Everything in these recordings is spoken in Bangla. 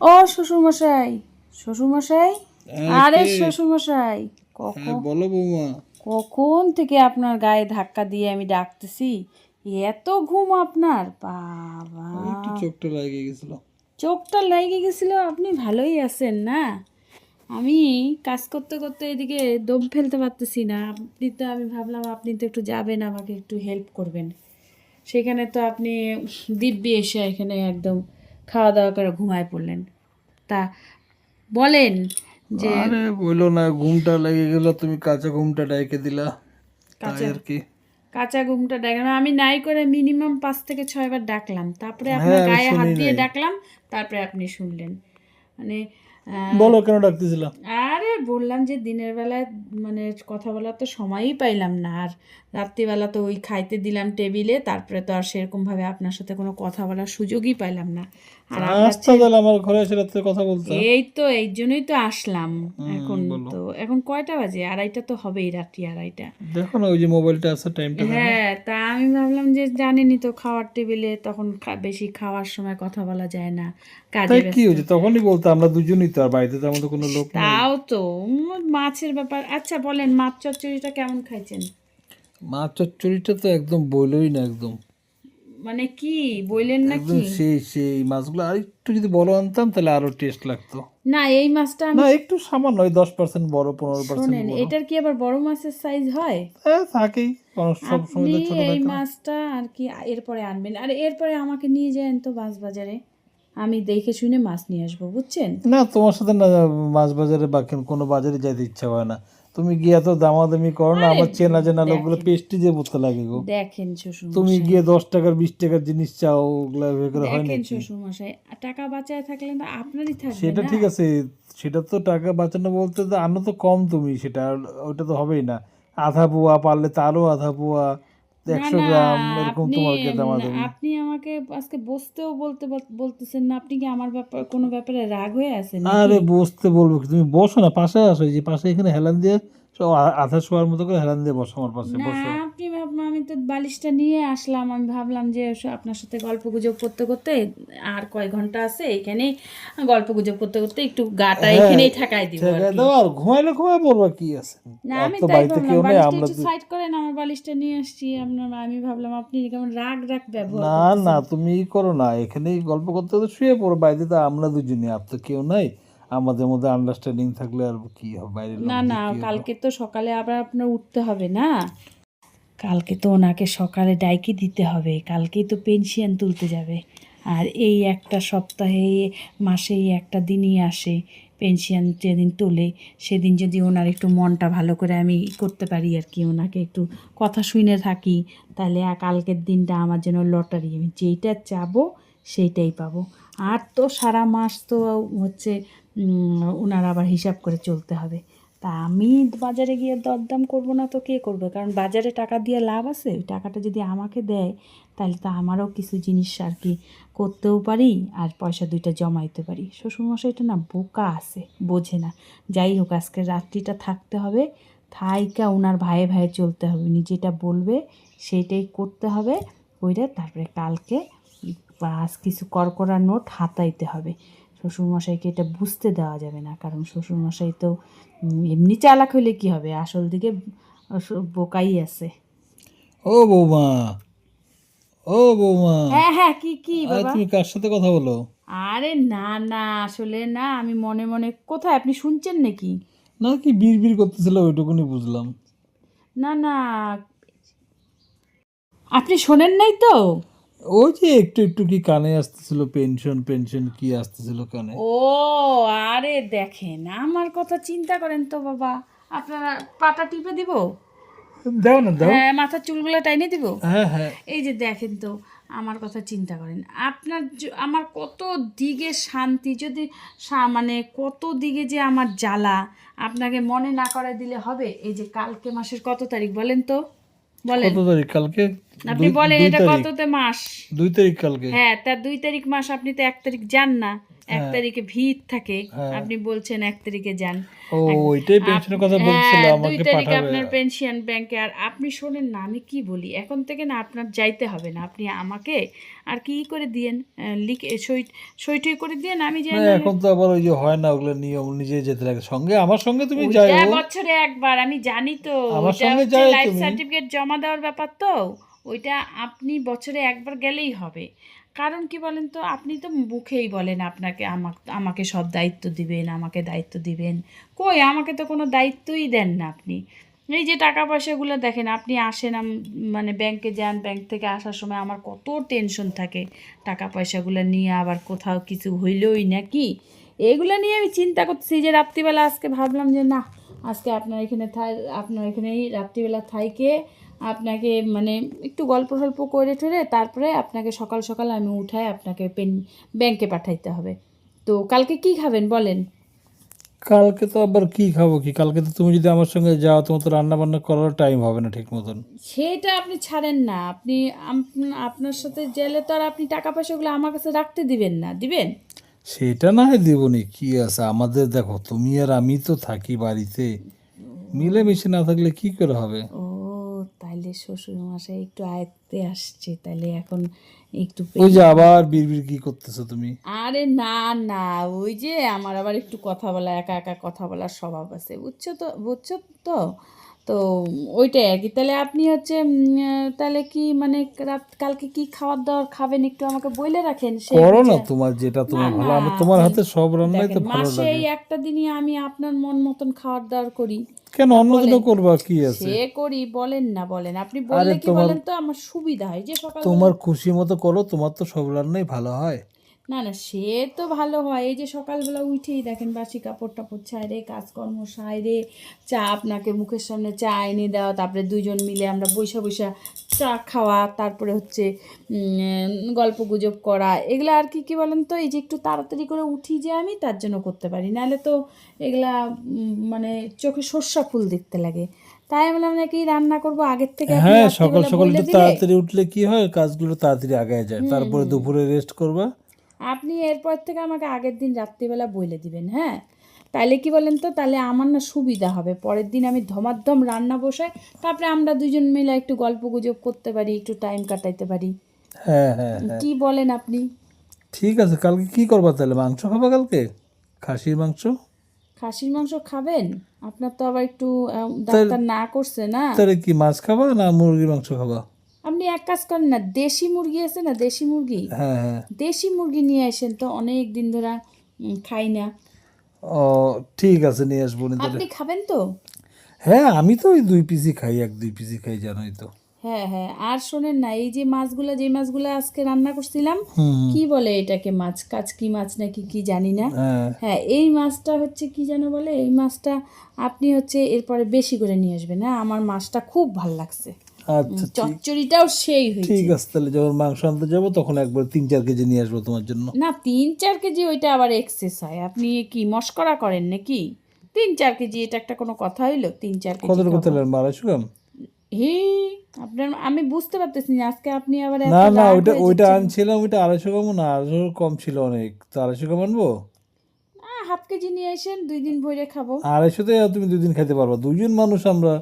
ও শ্বশুর মশাই শ্বশুর মশাই আরে শ্বশুর মশাই কখন? হ্যাঁ বলো বৌমা। কখন থেকে আপনার গায়ে ধাক্কা দিয়ে আমি ডাকতেছি? এত ঘুম আপনার বাবা। একটু চোখটা লাগিয়ে গেছিল। চোখটা লেগে গেছিল আপনি ভালোই আছেন না? আমি কাজ করতে করতে এদিকে দম ফেলতে পারতেছি না। আপনি তো আমি ভাবলাম আপনি তো একটু যাবেন আমাকে একটু হেল্প করবেন। সেখানে তো আপনি দিব্যি এসে এখানে একদম খাওয়া দাওয়া করে ঘুমায় পড়লেন। তা বলেন যে আরে বলল না ঘুমটা লেগে গেল তুমি কাঁচা ঘুমটা ডেকে দিলা। তাই আর কি। কাঁচা ঘুমটা ডাকলাম আমি নাই করে মিনিমাম পাঁচ থেকে ছয়বার ডাকলাম। তারপরে আপনার গায়ে হাত দিয়ে ডাকলাম তারপরে আপনি শুনলেন। মানে বলো কেন ডাকতেছিলা? আরে বললাম যে দিনের বেলায় মানে কথা বলার তো সময়ই পাইলাম না। আর রাত্রিবেলা তো ওই খাইতে দিলাম টেবিলে তারপরে তো আর আপনার সাথে কোনো কথা বলার সুযোগই পাইলাম না। আর আসতে তাহলে আমার ঘরে এসে রাত্রে কথা বলতে। এই তো এই জন্যই তো আসলাম। এখন তো এখন কয়টা বাজে? আড়াইটা তো হবেই রাত্রি আড়াইটা। দেখো না ওই যে মোবাইলটা আছে টাইমটা হ্যাঁ তা আমি ভাবলাম যে জানেনই তো খাওয়ার টেবিলে তখন বেশি খাওয়ার সময় কথা বলা যায় না। কাজে কি হয়েছে? তখনই বলতো আমরা দুজনই তো আর বাড়িতে কোনো লোক তাও তো মাছের ব্যাপার। আচ্ছা বলেন মাছ চচ্চড়িটা কেমন খাইছেন? মাছ চচ্চড়িটা তো একদম বইলই না একদম। মানে কি বললেন না একদম সেই সেই মাছগুলো। আর একটু যদি বড় আনতাম তাহলে আরও টেস্ট লাগতো। না এই মাছটা না একটু সামান্য ওই দশ পার্সেন্ট বড় পনেরো পার্সেন্ট এটার কি আবার বড় মাছের সাইজ হয়? হ্যাঁ থাকেই। সব সময় এই মাছটা আর কি এরপরে আনবেন। আর এরপরে আমাকে নিয়ে যান তো মাছ বাজারে আমি দেখে শুনে মাছ নিয়ে আসব বুঝছেন? না তোমার সাথে না মাছ বাজারে বা কোনো বাজারে যাইতে ইচ্ছা হয় না। তুমি গিয়ে এত দামাদামি করো না আমার চেনা চেনা লোকগুলো পেস্টি যে বুঝতে লাগে গো। দেখেন শ্বশুর তুমি গিয়ে দশ টাকার বিশ টাকার জিনিস চাও ওগুলা করে হয় দেখেন নাকি? শ্বশুর মশাই টাকা বাঁচায় থাকলে তো আপনারই থাকবে সেটা ঠিক আছে সেটা তো টাকা বাঁচানো বলতে তো আনো তো কম তুমি সেটা ওটা তো হবেই না। আধা পোয়া পারলে তারও আধা পোয়া। একশো গ্রাম এরকম আপনি তোমাকে দামাদামি আপনি আমাকে আজকে বসতেও বলতে বলতেছেন না আপনি কি আমার ব্যাপার কোনো ব্যাপারে রাগ হয়ে আছেন আরে বসতে বলব তুমি বসো না পাশে আসো এই যে পাশে এখানে হেলান দিয়ে আধা শোয়ার মতো করে হেলান দিয়ে বসো আমার পাশে বসো। আপনি ভাবলাম আমি তো বালিশটা নিয়ে আসলাম। আমি ভাবলাম যে আপনার সাথে গল্প গুজব করতে করতে আর কয় ঘণ্টা আছে এখানেই গল্প গুজব করতে করতে একটু গাটা হ্যাঁ, এখানেই ঠাকাই দিব আর ঘুমাইলে ঘুমায় পড়বা কি আছে। না আমি তো তাই ভাবলাম বালিশটা একটু সাইড করেন আমার বালিশটা নিয়ে আসছি। আপনার আমি ভাবলাম আপনি কেমন রাগ রাগ ব্যবহার না না তুমি করো না এখানেই গল্প করতে করতে শুয়ে পড়ো বাড়িতে তো আমরা দুজনই আর তো কেউ নাই। আমাদের মধ্যে আন্ডারস্ট্যান্ডিং থাকলে আর কি হবে? বাইরের লোক না না কালকে তো সকালে আবার আপনার উঠতে হবে না? কালকে তো ওনাকে সকালে ডাইকি দিতে হবে। কালকেই তো পেনশন তুলতে যাবে। আর এই একটা সপ্তাহে মাসে একটা দিনই আসে পেনশন যেদিন তোলে সেদিন যদি ওনার একটু মনটা ভালো করে আমি করতে পারি আর কি ওনাকে একটু কথা শুনে থাকি তাহলে কালকের দিনটা আমার জন্য লটারি আমি যেইটা চাবো সেইটাই পাবো। আর তো সারা মাস তো হচ্ছে ওনার আবার হিসাব করে চলতে হবে। তা আমি বাজারে গিয়ে দরদাম করব না তো কে করবে? কারণ বাজারে টাকা দিয়ে লাভ আছে, ওই টাকাটা যদি আমাকে দেয়, তাহলে তো আমারও কিছু জিনিস আর কি করতেও পারি আর পয়সা দুইটা জমাইতে পারি। শ্বশুরমশাইটা না বোকা আছে, বোঝে না। যাই হোক, আজকে রাত্রিটা থাকতে হবে, থাইকা ওনার ভাইয়ে ভাইয়ে চলতে হবে। উনি যেটা বলবে সেটাই করতে হবে ওইটা তারপরে কালকে বাস কিছু করকরা নোট হাতাইতে হবে। শ্বশুরমশাইকে এটা বুঝতে দেওয়া যাবে না। কারণ শ্বশুরমশাই তো এমনি চালাক হইলে কি হবে? আসল দিকে বোকাই আছে। ও বৌমা ও বৌমা। হ্যাঁ হ্যাঁ কি কি বাবা? তুমি কার সাথে কথা বলো? আরে না না আসলে না আমি মনে মনে কোথায়? আপনি শুনছেন নাকি? না কি বিড় বিড় করতেছিল ওইটুকুনি বুঝলাম। না না। আপনি শোনেন নাই তো? ওই যে একটু একটু কি কানে আসতেছিল পেনশন পেনশন কি আসতেছিল কানে? ও আরে দেখেন আমার কথা চিন্তা করেন তো বাবা। আপনারা পাটা টিপে দিব? দাও না দাও। হ্যাঁ মাথার চুলগুলো টাইনে দিব? হ্যাঁ হ্যাঁ। এই যে দেখেন তো আমার কথা চিন্তা করেন। আপনার আমার কত দিকে শান্তি যদি মানে কত দিকে যে আমার জ্বালা আপনাকে মনে না করে দিলে হবে? এই যে কালকে মাসের কত তারিখ বলেন তো? বলেন। কত তারিখ কালকে? আপনি বলেন এটা কততে মাস? দুই তারিখ কালকে। হ্যাঁ তার দুই তারিখ মাস আপনি তো এক তারিখ যান না। এক হ্যাঁ। তারিখে ভিড় থাকে। হ্যাঁ। আপনি বলছেন এক তারিখে যান। ও ওইটাই পেনশনের কথা হ্যাঁ, আমাকে তারিখে পাঠাবে। আপনার পেনশন ব্যাংকে আর আপনি শোনেন না আমি কি বলি? এখন থেকে না আপনার যাইতে হবে না। আপনি আমাকে আর কি করে দিয়েন? লিখে সই সইটই করে দিয়েন আমি যে না এখন তো আবার ওই যে হয় না ওগুলো নিয়ম নিজে যেতে লাগে। সঙ্গে আমার সঙ্গে তুমি যাও বছরে একবার আমি জানি তো। আমার সঙ্গে যাও লাইফ সার্টিফিকেট জমা দেওয়ার ব্যাপার তো। ওইটা আপনি বছরে একবার গেলেই হবে। কারণ কি বলেন তো, আপনি তো মুখেই বলেন আপনাকে, আমাকে আমাকে সব দায়িত্ব দিবেন, আমাকে দায়িত্ব দিবেন। কই, আমাকে তো কোনো দায়িত্বই দেন না আপনি। এই যে টাকা পয়সাগুলো দেখেন, আপনি আসেন মানে ব্যাংকে যান, ব্যাংক থেকে আসার সময় আমার কত টেনশন থাকে। টাকা পয়সাগুলো নিয়ে আবার কোথাও কিছু হইলই নাকি? এগুলো নিয়ে আমি চিন্তা করতেছি যে রাত্রিবেলা আজকে ভাবলাম যে না, আজকে আপনার এখানে থাই, আপনার এখানেই রাত্রিবেলা থাইকে আপনাকে মানে একটু গল্প সল্প করে ঠরে তারপরে আপনাকে সকাল সকাল আমি উঠায় আপনাকে পেন ব্যাংকে পাঠাইতে হবে। তো কালকে কি খাবেন বলেন? কালকে তো আবার কি খাব কি? কালকে তো তুমি যদি আমার সঙ্গে যাও তোমার তো রান্না বান্না করার টাইম হবে না ঠিক মতন সেটা আপনি ছাড়েন না। আপনি আপনার সাথে গেলে তো আর আপনি টাকা পয়সাগুলো আমার কাছে রাখতে দিবেন না। দিবেন? সেটা না হয় দিবনি কি আছে? আমাদের দেখো তুমি আর আমি তো থাকি বাড়িতে। মিলেমিশে না থাকলে কি করে হবে? ও তাইলে শ্বশুর মশাই একটু আয়ত্তে আসছে তাহলে এখন একটু ওই যে আবার বিড়বিড় কি করতেছো তুমি? আরে না না ওই যে আমার আবার একটু কথা বলা একা একা কথা বলার স্বভাব আছে বুঝছ তো বুঝছ তো? তো ওইটাই আর কি। তাহলে আপনি হচ্ছে তাহলে কি মানে রাত কালকে কি খাবার দাবার খাবেন একটু আমাকে বলে রাখেন? করো না তোমার যেটা তোমার ভালো আমি তোমার হাতে সব রান্নাই তো ভালো মাসে লাগে। এই একটা দিনই আমি আপনার মন মতন খাবার দাবার করি। কেন অন্যদিনও করবা কি আছে? সে করি বলেন না বলেন। আপনি বললে কি বলেন তো? আমার সুবিধা হয়। যে সকাল তোমার খুশি মতো করো তোমার তো সব রান্নাই ভালো হয়। না না সে তো ভালো হয়। এই যে সকালবেলা উঠেই দেখেন বাসি কাপড় টাপড় ছাইরে কাজকর্ম সাইরে চা আপনাকে মুখের সামনে চা এনে দেওয়া তারপরে দুজন মিলে আমরা বৈশা বৈশা চা খাওয়া তারপরে হচ্ছে গল্প গুজব করা। এগুলা আর কি কি বলেন তো এই যে একটু তাড়াতাড়ি করে উঠি যে আমি তার জন্য করতে পারি। নাহলে তো এগুলা মানে চোখে সর্ষা ফুল দেখতে লাগে। তাই আমি বললাম নাকি রান্না করব আগের থেকে হ্যাঁ সকাল সকাল একটু তাড়াতাড়ি উঠলে কি হয় কাজগুলো তাড়াতাড়ি আগায় যায়। তারপরে দুপুরে রেস্ট করবা আপনি এরপর থেকে আমাকে আগের দিন রাত্রিবেলা বলে দিবেন হ্যাঁ? তাহলে কি বলেন তো? তাহলে আমার না সুবিধা হবে। পরের দিন আমি ধমাধম রান্না বসাই তারপরে আমরা দুজন মিলে একটু গল্প গুজব করতে পারি একটু টাইম কাটাইতে পারি। হ্যাঁ হ্যাঁ হ্যাঁ। কি বলেন আপনি? ঠিক আছে কালকে কি করবা তাহলে মাংস খাবা কালকে? খাসির মাংস? খাসির মাংস খাবেন? আপনার তো আবার একটু ডাক্তার না করছে না? তাহলে কি মাছ খাবা না মুরগির মাংস খাবা? আপনি এক কাজ করেন না দেশি মুরগি আছে না দেশি মুরগি? হ্যাঁ হ্যাঁ। দেশি মুরগি নিয়ে আসেন তো অনেক দিন ধরে খাই না। ও ঠিক আছে নিয়ে আসব আপনি খাবেন তো? হ্যাঁ আমি তো ওই দুই পিসি খাই এক দুই পিসি খাই জানোই তো। হ্যাঁ হ্যাঁ আর শোনেন না এই যে মাছগুলো যে মাছগুলো আজকে রান্না করছিলাম কি বলে এটাকে মাছ? কাজ কি মাছ নাকি কি জানি না। হ্যাঁ। হ্যাঁ এই মাছটা হচ্ছে কি যেন বলে এই মাছটা আপনি হচ্ছে এরপরে বেশি করে নিয়ে আসবেন হ্যাঁ? আমার মাছটা খুব ভালো লাগছে। আচ্ছা চচ্চড়িটাও সেই হয়েছে। ঠিক আছে তাহলে যখন মাংস আনতে যাব তখন একবার তিন চার কেজি নিয়ে আসব তোমার জন্য। না তিন চার কেজি ওইটা আবার এক্সেস হয়। আপনি কি মস্করা করেন নাকি? তিন চার কেজি এটা একটা কোনো কথা হইল? তিন চার কেজি কত খাব। করতে লাগবে আড়াইশো গ্রাম হি আপনার আমি বুঝতে পারতেছি না আজকে আপনি আবার না না ওইটা ওইটা আনছিলাম ওইটা আড়াইশো গ্রাম না আড়াইশো কম ছিল অনেক। তো আড়াইশো গ্রাম আনব? হাফ কেজি নিয়ে আসেন দুই দিন ভরে খাব। আড়াইশোতে তুমি দুদিন খেতে পারব। দুজন মানুষ আমরা।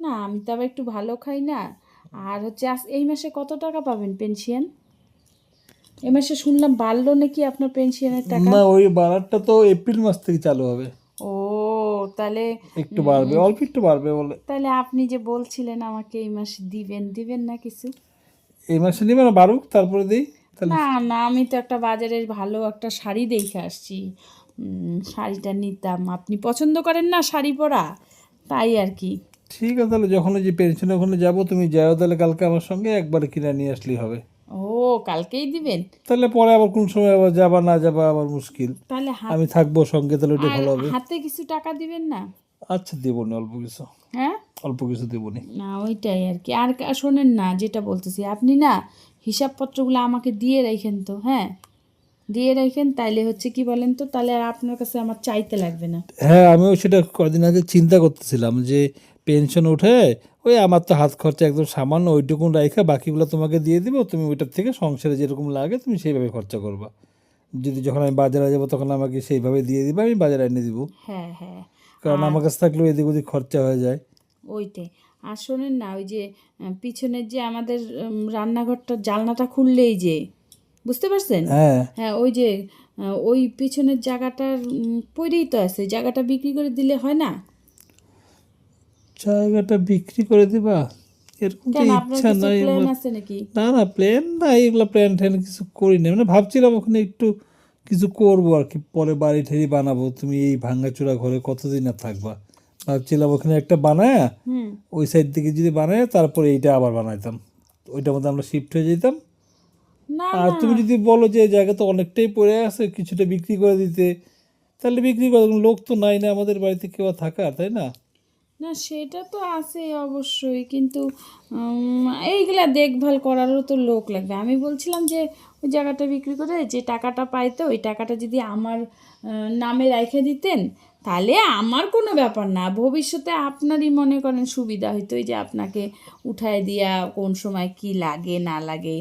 না আমি তো আবার একটু ভালো খাই না। আর হচ্ছে আজ- এই মাসে কত টাকা পাবেন পেনশন এই মাসে শুনলাম বাড়লো নাকি আপনার পেনশনের টাকা? না ওই বাড়ারটা তো এপ্রিল মাস থেকে চালু হবে। ও তাহলে একটু বাড়বে অল্প একটু বাড়বে বলে। তাহলে আপনি যে বলছিলেন আমাকে এই মাসে দিবেন দিবেন না কিছু? এই মাসে নিবে না বাড়ুক তারপরে দিই না না আমি তো একটা বাজারের ভালো একটা শাড়ি দেখে আসছি। শাড়িটা নিতাম। আপনি পছন্দ করেন না শাড়ি পরা? তাই আর কি। ঠিক আছে তাহলে যখন ওই যে পেনশনের ওখানে যাব তুমি যাও তাহলে কালকে আমার সঙ্গে একবার কিনে নিয়ে আসলেই হবে। ও কালকেই দিবেন? তাহলে পরে আবার কোন সময় আবার যাবা না যাবা আবার মুশকিল। তাহলে হাত আমি থাকব সঙ্গে তাহলে ওটা ভালো হবে। হাতে কিছু টাকা দিবেন না? আচ্ছা দেবো নি অল্প কিছু। হ্যাঁ? অল্প কিছু দেবো নি। না ওইটাই আর কি। আর কা- শোনেন না যেটা বলতেছি আপনি না হিসাবপত্রগুলো আমাকে দিয়ে রাখেন তো হ্যাঁ? দিয়ে রাখেন তাইলে হচ্ছে কি বলেন তো তাহলে আর আপনার কাছে আমার চাইতে লাগবে না। হ্যাঁ আমিও সেটা কদিন আগে চিন্তা করতেছিলাম যে পেনশন উঠে ওই আমার তো হাত খরচা একদম সামান্য ওইটুকুন রাইখা বাকিগুলো তোমাকে দিয়ে দিব তুমি ওইটার থেকে সংসারে যেরকম লাগে তুমি সেইভাবে খরচা করবা। যদি যখন আমি বাজারে যাব তখন আমাকে সেইভাবে দিয়ে দিবে আমি বাজারে এনে দিব। হ্যাঁ হ্যাঁ। কারণ আমার কাছে থাকলেও এদিক ওদিক খরচা হয়ে যায়। ওইতে আর শোনেন না ওই যে পিছনের যে আমাদের রান্নাঘরটা জানলাটা খুললেই যে বুঝতে পারছেন? হ্যাঁ। হ্যাঁ ওই যে ওই পিছনের জায়গাটার পড়েই তো আছে জায়গাটা বিক্রি করে দিলে হয় না? জায়গাটা বিক্রি করে দিবা? এরকম তো ইচ্ছা নাই প্ল্যান আমার। আছে নাকি? না না প্ল্যান না এগুলো প্ল্যান ট্যান কিছু করি না মানে ভাবছিলাম ওখানে একটু কিছু করব আর কি। পরে বাড়ি ঠেড়ি বানাবো তুমি এই ভাঙ্গাচোরা ঘরে কতদিন আর থাকবা? ভাবছিলাম ওখানে একটা বানায় ওই সাইড থেকে যদি বানায় তারপরে এইটা আবার বানাইতাম। ওইটার মধ্যে আমরা শিফট হয়ে যেতাম। আর তুমি যদি বলো যে জায়গা তো অনেকটাই পড়ে আছে কিছুটা বিক্রি করে দিতে তাহলে বিক্রি করে লোক তো নাই না আমাদের বাড়িতে কেউ থাকার তাই না? না, সেটা তো আছে অবশ্যই, কিন্তু এইগুলা দেখভাল করারও তো লোক লাগবে। আমি বলছিলাম যে, ওই জায়গাটা বিক্রি করে যে টাকাটা পাইতো, ওই টাকাটা যদি আমার নামে রেখে দিতেন, তাহলে আমার কোনো ব্যাপার না। ভবিষ্যতে আপনারই মনে করেন সুবিধা হইতো যে আপনাকে উঠায় দিয়া কোন সময় কি লাগে, না লাগে।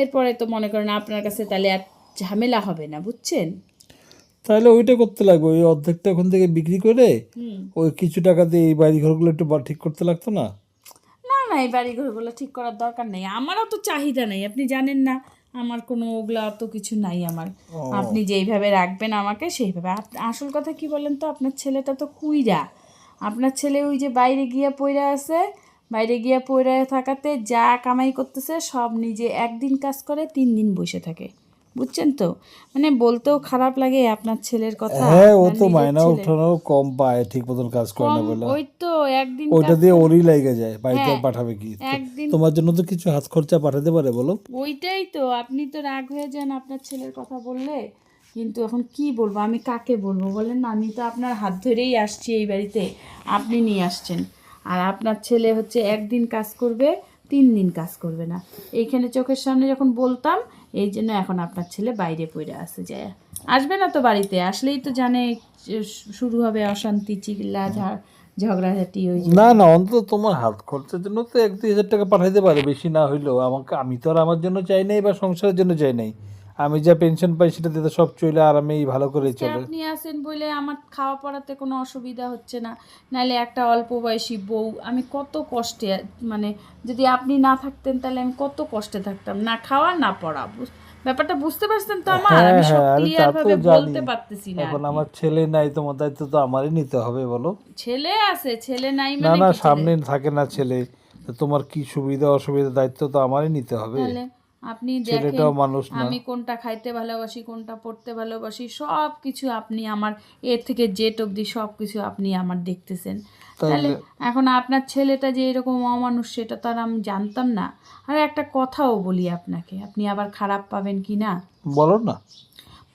এরপরে তো মনে করেন আপনার কাছে তাহলে আর ঝামেলা হবে না, বুঝছেন? তাহলে ওইটা করতে লাগবে। ওই অর্ধেকটা ওখান থেকে বিক্রি করে ওই কিছু টাকা দিয়ে এই বাড়ি ঘরগুলো একটু ঠিক করতে লাগতো না? না না এই বাড়ি ঘরগুলো ঠিক করার দরকার নেই। আমারও তো চাহিদা নেই আপনি জানেন না। আমার কোনো ওগুলো অত কিছু নাই আমার। আপনি যেইভাবে রাখবেন আমাকে সেইভাবে। আসল কথা কি বলেন তো আপনার ছেলেটা তো কুইরা। আপনার ছেলে ওই যে বাইরে গিয়া পইরা আছে বাইরে গিয়া পইরা থাকাতে যা কামাই করতেছে সব নিজে একদিন কাজ করে তিন দিন বসে থাকে। বুঝছেন তো? মানে বলতেও খারাপ লাগে আপনার ছেলের কথা হ্যাঁ ও তো মায়না উঠানো কম পায় ঠিক মতন কাজ করে না বলে। ওই তো একদিন ওইটা দিয়ে ওরই লাগে যায় বাড়িতে হ্যাঁ, পাঠাবে কি? তোমার জন্য তো কিছু হাত খরচা পাঠাতে পারে বলো। ওইটাই তো আপনি তো রাগ হয়ে যান আপনার ছেলের কথা বললে। কিন্তু এখন কি বলব আমি কাকে বলব বলেন না? আমি তো আপনার হাত ধরেই আসছি এই বাড়িতে আপনি নিয়ে আসছেন। আর আপনার ছেলে হচ্ছে একদিন কাজ করবে তিন দিন কাজ করবে না। এইখানে চোখের সামনে যখন বলতাম এই জন্য এখন আপনার ছেলে বাইরে পড়ে আসে যায়। আসবে না তো বাড়িতে, আসলেই তো জানে শুরু হবে অশান্তি, চিল্লা ঝাড় ঝগড়াঝাটি, ওই না না, অন্তত তোমার হাত খরচের জন্য তো এক দুই হাজার টাকা পাঠাইতে পারে, বেশি না হইলেও। আমাকে, আমি তো আর আমার জন্য চাই নাই বা সংসারের জন্য চাই নাই। আমি যা পেনশন পাই সেটা দিতে সব চলে আরামেই ভালো করে চলে। আপনি আছেন বলে আমার খাওয়া পড়াতে কোনো অসুবিধা হচ্ছে না। নাহলে একটা অল্প বয়সী বউ আমি কত কষ্টে মানে যদি আপনি না থাকতেন তাহলে আমি কত কষ্টে থাকতাম। না খাওয়া না পড়া ব্যাপারটা বুঝতে পারছেন তো আমার? হ্যাঁ, আমি সব হ্যাঁ, তা ক্লিয়ার ভাবে বলতে পারতেছি না এখন আমার ছেলে নাই তোমার দায়িত্ব তো আমারই নিতে হবে বলো। ছেলে আছে ছেলে নাই মানে না ছেলে? সামনে থাকে না ছেলে। তোমার কি সুবিধা অসুবিধা দায়িত্ব তো আমারই নিতে হবে। আপনি দেখেন আমি কোনটা খাইতে ভালোবাসি কোনটা পড়তে ভালোবাসি সব কিছু আপনি আমার এর থেকে জেট অবধি সব কিছু আপনি আমার দেখতেছেন। তাহলে এখন আপনার ছেলেটা যে এরকম অমানুষ সেটা তো আর আমি জানতাম না। আর একটা কথাও বলি আপনাকে আপনি আবার খারাপ পাবেন কি না? বলো না।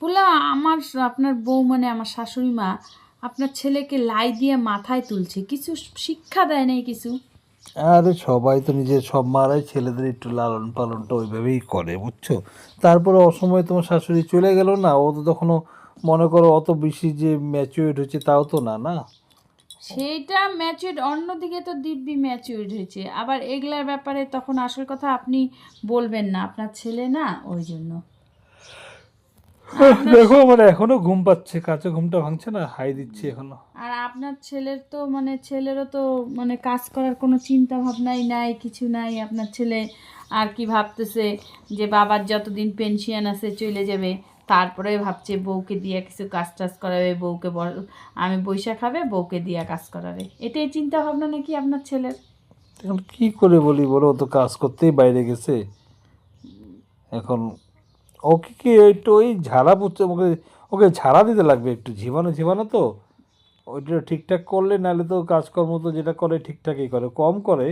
বললাম আমার আপনার বউ মানে আমার শাশুড়ি মা আপনার ছেলেকে লাই দিয়ে মাথায় তুলছে কিছু শিক্ষা দেয় নাই কিছু? আরে সবাই তো নিজের সব মারাই ছেলেদের একটু লালন পালনটা ওইভাবেই করে, বুঝছ? তারপরে অসময়ে তোমার শাশুড়ি চলে গেল না? ও তো তখনও মনে করো অত বেশি যে ম্যাচুরেট হচ্ছে তাও তো না না? সেইটা ম্যাচুইড অন্যদিকে তো দিব্যি ম্যাচুইড হয়েছে। আবার এগুলার ব্যাপারে তখন আসল কথা আপনি বলবেন না। আপনার ছেলে না, ওই জন্য। দেখো আমার এখনও ঘুম পাচ্ছে কাছে ঘুমটা ভাঙছে না হাই দিচ্ছি এখনও। আর আপনার ছেলের তো মানে ছেলেরও তো মানে কাজ করার কোনো চিন্তা ভাবনাই নাই কিছু নাই আপনার ছেলে আর কি ভাবতেছে যে বাবার যতদিন পেনশন আছে চলে যাবে তারপরে ভাবছে বউকে দিয়ে কিছু কাজ টাজ করাবে বউকে আমি বৈশা খাবে বউকে দিয়ে কাজ করাবে। এটাই চিন্তা ভাবনা নাকি আপনার ছেলের? এখন কি করে বলি বলো তো কাজ করতেই বাইরে গেছে। এখন ওকে কি একটু ওই ঝাড়া পুচ্ছে ওকে ওকে ঝাড়া দিতে লাগবে একটু? ঝিমানো ঝিমানো তো? ওইটা ঠিকঠাক করলে নাহলে তো কাজকর্ম তো যেটা করে ঠিকঠাকই করে। কম করে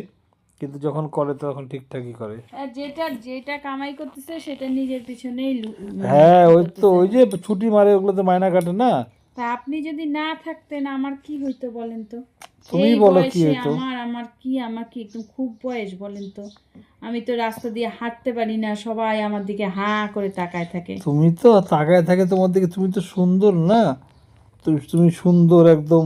কিন্তু যখন করে তখন ঠিকঠাকই করে। যেটা যেটা কামাই করতেছে সেটা নিজের পিছনেই হ্যাঁ ওই তো ওই যে ছুটি মারে ওগুলো তো মায়না কাটে না? তা আপনি যদি না থাকতেন আমার কি হইতো বলেন তো? তুমি বলো কি হইতো? আমার আমার কি আমার কি একদম খুব বয়স বলেন তো? আমি তো রাস্তা দিয়ে হাঁটতে পারি না সবাই আমার দিকে হাঁ করে তাকায় থাকে। তুমি তো তাকায় থাকে তোমার দিকে তুমি তো সুন্দর না? তুমি তুমি সুন্দর একদম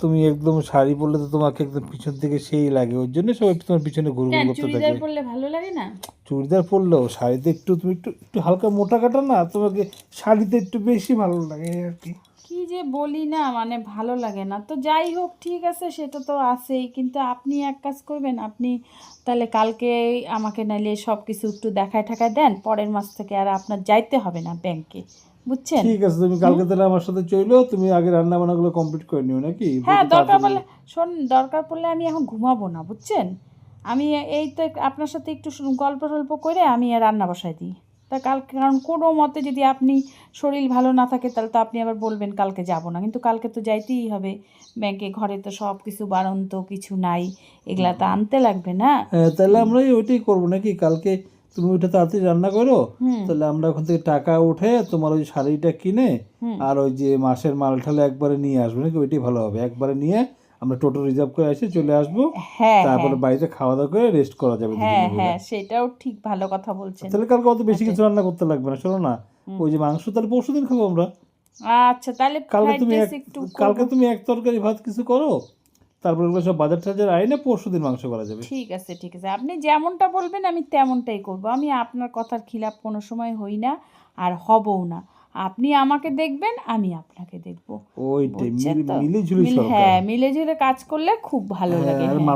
তুমি একদম শাড়ি পরলে তো তোমাকে একদম পিছন থেকে সেই লাগে ওই জন্য সবাই তোমার পিছনে ঘুরঘুর করতে চুড়িদার পরলে ভালো লাগে না? চুড়িদার পরলেও শাড়িতে একটু তুমি একটু একটু হালকা মোটা কাটা না তোমাকে শাড়িতে একটু বেশি ভালো লাগে আর কি। যে বলি না মানে ভালো লাগে না। তো যাই হোক ঠিক আছে সেটা তো আছেই। কিন্তু আপনি এক কাজ করবেন আপনি তাহলে কালকে আমাকে নাইলে সব কিছু একটু দেখায় ঠাকায় দেন পরের মাস থেকে আর আপনার যাইতে হবে না ব্যাংকে। বুঝছেন? ঠিক আছে তুমি কালকে তাহলে আমার সাথে চইলো তুমি আগে রান্না বান্নাগুলো কমপ্লিট করে নিও নাকি? হ্যাঁ দরকার পড়লে শোন দরকার পড়লে আমি এখন ঘুমাবো না বুঝছেন? আমি এই তো আপনার সাথে একটু গল্প টল্প করে আমি আর রান্না বসাই দিই। তা কালকে কারণ কোনো মতে যদি আপনি শরীর ভালো না থাকে তাহলে তো আপনি আবার বলবেন কালকে যাব না। কিন্তু কালকে তো যাইতেই হবে। ব্যাংকে ঘরে তো সব কিছু বাড়ন্ত কিছু নাই এগুলা তো আনতে লাগবে না। হ্যাঁ তাহলে আমরা ওইটাই করব নাকি? কালকে তুমি ওইটা তাড়াতাড়ি রান্না করো তাহলে আমরা ওখান থেকে টাকা উঠে তোমার ওই শাড়িটা কিনে আর ওই যে মাসের মাল ঠালে একবারে নিয়ে আসব নাকি? ওইটাই ভালো হবে। একবারে নিয়ে আমরা টোটো রিজার্ভ করে এসে চলে আসব। হ্যাঁ তারপরে হ্যাঁ। বাড়িতে খাওয়া দাওয়া করে রেস্ট করা যাবে হ্যাঁ হ্যাঁ সেটাও ঠিক ভালো কথা বলছেন। তাহলে কালকে অত বেশি কিছু রান্না করতে লাগবে না শোনো না। ওই যে মাংস তাহলে পরশু দিন খাব আমরা। আচ্ছা তাহলে কালকে তুমি কালকে তুমি এক তরকারি ভাত কিছু করো তারপরে ওগুলো সব বাজার টাজার আইনে পরশু দিন মাংস করা যাবে। ঠিক আছে ঠিক আছে। আপনি যেমনটা বলবেন আমি তেমনটাই করব। আমি আপনার কথার খিলাপ কোনো সময় হই না আর হবও না। আপনি আমাকে দেখবেন আমি আপনাকে দেখব ওইটাই বুঝছেন তো? মিলে ঝুলি মিল- সরকার হ্যাঁ মিলে ঝুলে কাজ করলে খুব ভালো হ্যাঁ, লাগে হ্যাঁ। মাথা